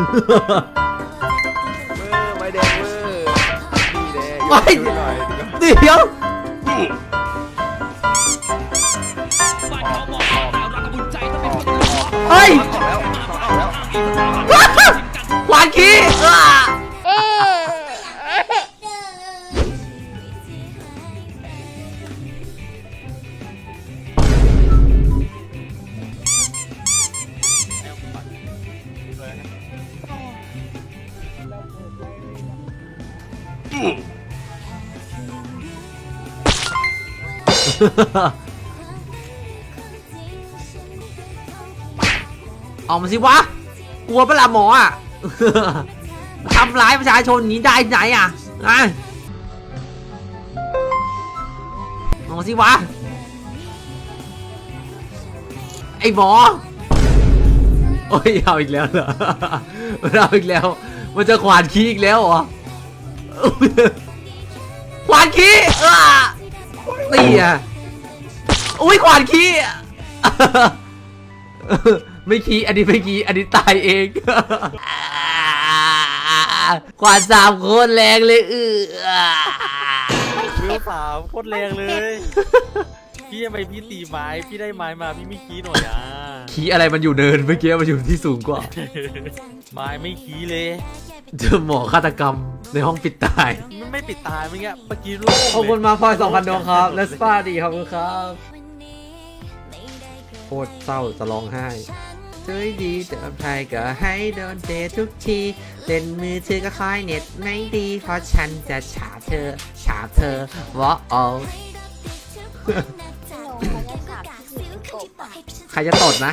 อไม้แดงเวอร์นี่แน่ไม่ยกหน่อย เดี๋ยว เอามาสิวะ กลัวปะล่ะหมออะทำร้ายประชาชนนี้ได้ไหนอะอะเอามาสิวะ ไอ้หมอ โอ้ยเอาอีกแล้วเหรอเอาอีกแล้ว มันจะขวานขี้อีกแล้วเหรอขวานขี้อะนี่อะ อุ้ยขวานขี้ ไม่ขี้อันนี้ไม่ขี้อันนี้ตายเอง ขวานสามโคตรแรงเลยเออวิวสามโคตรแรงเลย พี่ทำไมพี่ตีไม้ พี่ได้ไม้มาพี่ไม่คีหน่อยอะ ขี้อะไรมันอยู่เนินเมื่อกี้มันอยู่ที่สูงกว่า ไม้ไม่คีเลย เจอหมอฆาตกรรมในห้องปิดตายมันไม่ปิดตาเมื่อกี้เมื่อกี้โล่งขอบคุณมาพลอย2,000ดวงครับ และสปาดีขอบคุณครับโคตรเศร้าจะร้องไห้เจอดีแต่ใครก็ให้โดนเตทุกทีเล่นมือถือก็คอยเน็ตไม่ดี เพราะฉันจะฉาบเธอ ฉาบเธอวอเอาใครจะตดนะ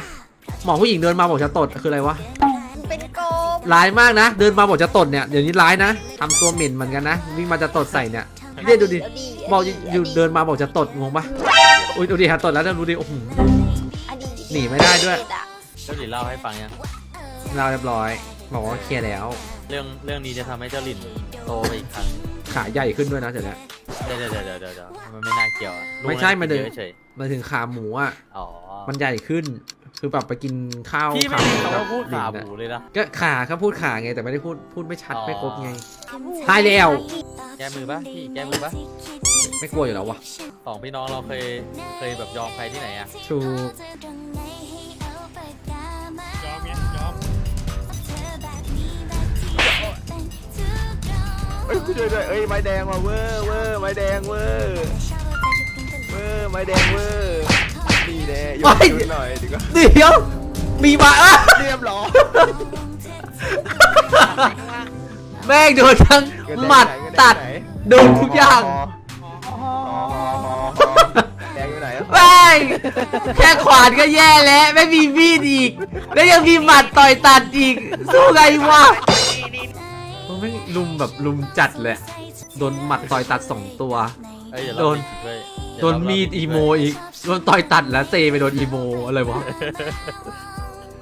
หมอผู้หญิงเดินมาบอกจะตดคืออะไรวะ เป็นโกบร้ายมากนะ เดินมาบอกจะตดเนี่ย เดี๋ยวนี้ร้ายนะทำตัวเหม็นเหมือนกันนะ วิ่งมาจะตดใส่เนี่ยเนี่ยดูดิ บอกอยู่เดินมาบอกจะตดงงปะอุ้ยดูดิฮะตดแล้วดูดิ โอ้โห หนีไม่ได้ด้วยเจ้าหลินเล่าให้ฟังยังเราเรียบร้อย บอกว่าเคลียร์แล้ว เรื่องเรื่องนี้จะทำให้เจ้าหลินโตไปอีกครั้งขาใหญ่ขึ้นด้วยนะเดี๋ยวนี้เดี๋ยวเดี๋ยวเดี๋ยวเดี๋ยวเดี๋ยวมันไม่น่าเกี่ยวอะไม่ใช่ลูกมันเดินกิเฉยมาถึงขาหมูอะ ๆอ๋อมันใหญ่ขึ้น คือแบบไปกินข้าวพี่ไม่ขาหได้มูคำกับว่าพูดขาลิ้นหอะมูเลยนะ ก็ขาเขาพูดขาไงแต่ไม่ได้พูดพูดไม่ชัดอ๋อ ไม่ครบไง ตายแล้ว แก้มือปะพี่แก้มือปะไม่กลัวอยู่แล้ววะสองพี่น้องเราเคยเคยแบบยอมใครที่ไหนอะชู ช่วยด้วยเอ้ยไม้แดงมาเวอร์เวอร์ไม้แดงเวอร์เวอร์ไม้แดงเวอร์นี่แน่ยกขึ้นหน่อยดีกว่าเดี๋ยว มีมาอะเรียบร้อยแม่งโดนทั้งหมัดตัดโดนทุกอย่างแดงอยู่ไหนอะแม่งแค่ขวานก็แย่แล้ว ไม่มีมีดอีก แล้วยังมีหมัดต่อยตัดอีก สู้ไงวะมันไม่ง ลุมแบบลุมจัดเลย โดนหมัดต่อยตัดสองตัว เอ้ยเดี๋ยวโดเรานมีคลิปด้วยโดนมีดอีโมอีกโดนต่อยตัดแล้วเซไปโดนอีโมอะไรวะ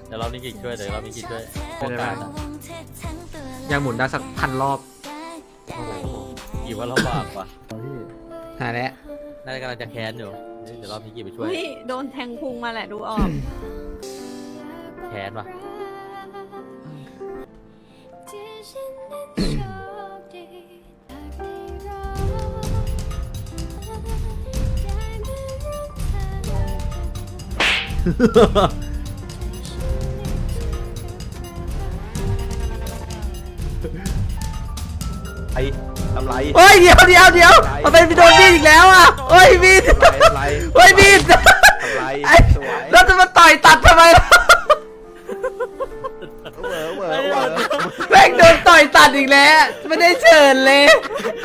เดี๋ยวเรามีกิจช่วยเดี๋ยวเรามีกิจช่วยไม่ได้โอกาสอะยังหมุนได้สักพันรอบกี่ว่าลำบากว่ะหาแล้วน่าจะกำลังจะแค้นอยู่เดี๋ยวเรามีกิจไปช่วยเฮ้ยโดนแทงพุงมาแหละดูออก แค้นว่ะ ไอ้ทำไรเฮ้ยเดี๋ยวเดี๋ยวเดี๋ยวทำไมไปโดนมีดอีกแล้วอะเฮ้ยมีดทำไรทำไรเฮ้ยมีดทำไรไอ้สวยแล้วจะมาต่อยตัดทำไมล่ะเหวอเหวอเหวอแม่งโดนต่อยตัดอีกแล้วไม่ได้เชิญเลย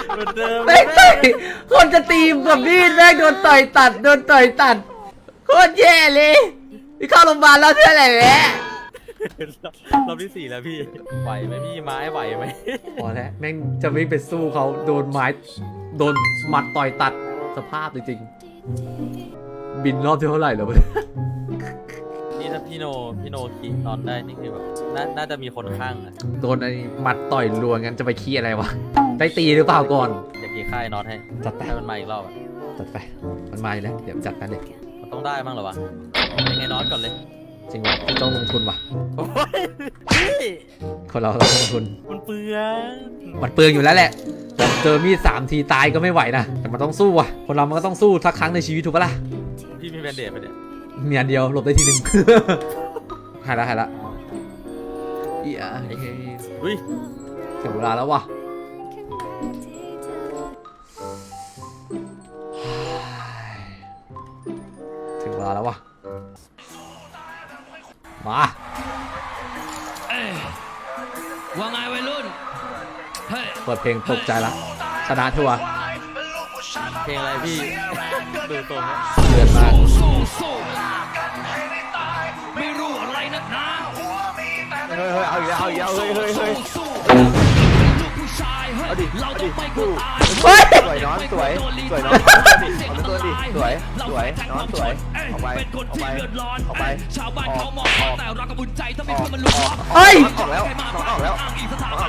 เหมือนเดิมแม่งต่อยคนจะตีมกับมีดแม่งโดนต่อยตัดโดนต่อยตัด โคตรแย่เลยนี่เข้าโรงพยาบาลแล้วเท่าไหร่แล้วรอบที่สี่แล้วพี่ ไหวไหมพี่ไม้ไหวไหมพอแล้วแม่งจะไม่ไปสู้เขาโดนไม้โดนหมัดต่อยตัดสภาพจริงๆบินรอบที่เท่าไหร่แล้ววะนี่ถ้าพี่โนพี่โนคิดนอนได้นี่คือแบบน่าน่าจะมีคนข้างอะโดนไอ้หมัดต่อยรัวงั้นจะไปขี้อะไรวะได้ตีหรือเปล่าก่อนอยากกี่ค่ายนอนให้จัดไป ให้มันมาอีกรอบอะจัดไปมันมาอยู่แล้วเดี๋ยวจัดกันเลยมัน ต้องได้บ้างเหรอวะยังไงนอนก่อนเลยจริงว่ะพี่ต้องลงทุนว่ะโอ้ยพี่คนเราต้องลงทุนมันเปลืองมันเปลืองอยู่แล้วแหละแต่เจอมีดสามทีตายก็ไม่ไหวนะแต่มันต้องสู้ว่ะคนเรามันก็ต้องสู้สักครั้งในชีวิตถูกปะล่ะพี่มีแบนเดดไปเนี่ยมีอันเดียวหลบได้ทีหนึ่งหายละหายละเอียโอเคอุ้ยถึงเวลาแล้วว่ะ ถึงเวลาแล้วว่ะมาเอ้ยว่าไงวัยรุ่นเฮ้ยเปิดเพลงตกใจละชนะทัวร์เพลงอะไรพี่ดูตรงนี้เดือดมากสู้สู้ไม่รู้อะไรนักหนาเฮ้ยเฮ้ยเอาอีกแล้วเอาอีกแล้วเฮ้ยเฮ้ยเฮ้ยสู้ลูกผู้ชาย เฮ้เอายดิเราเอาต้ดิองไปกสู้ดตายเฮ้ยสวยน้องสวยสวยน้องเอาตัวดิสวยสวยน้องสวยออกไปเป็นคนออกที่ไปเดือดร้อนออกไปชาวบ้านเขามองออกแต่เรากับบุญใจถ้าไม่ออกเพื่อมันลุกออกเฮ้ยออกแล้วน้องออกแล้วอ้างอีกสถาบัน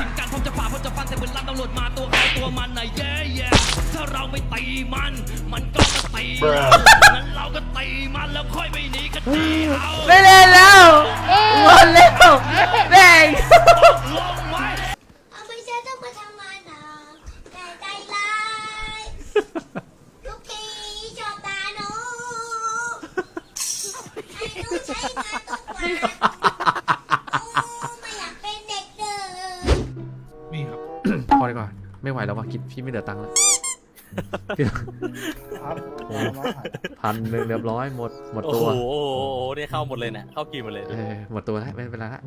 ทีมการผมจะฝ่าผมจะฟันแต่เวลาตำรวจมาตัวใครตัวมันน่ะแย่แย่ถ้าเราไม่ตีมัน มันก็มาตีเรางั้นเราก็ตีมันแล้วค่อยไม่หนีคดีเอาไม่เล่นแล้วหมดแล้วแม่ง พอดีกว่า ไม่ไหวแล้วว่ะคิดพี่ไม่เหลือตังค์แล้วพี่โอ้พันหนึ่งเรียบร้อยหมดหมดโอ้ตัวโหโอ้โหเนี่ยเข้าหมดเลยเนี่ยเข้ากี่หมดเลยเออหมดตัวแล้วไม่เป็นไรละ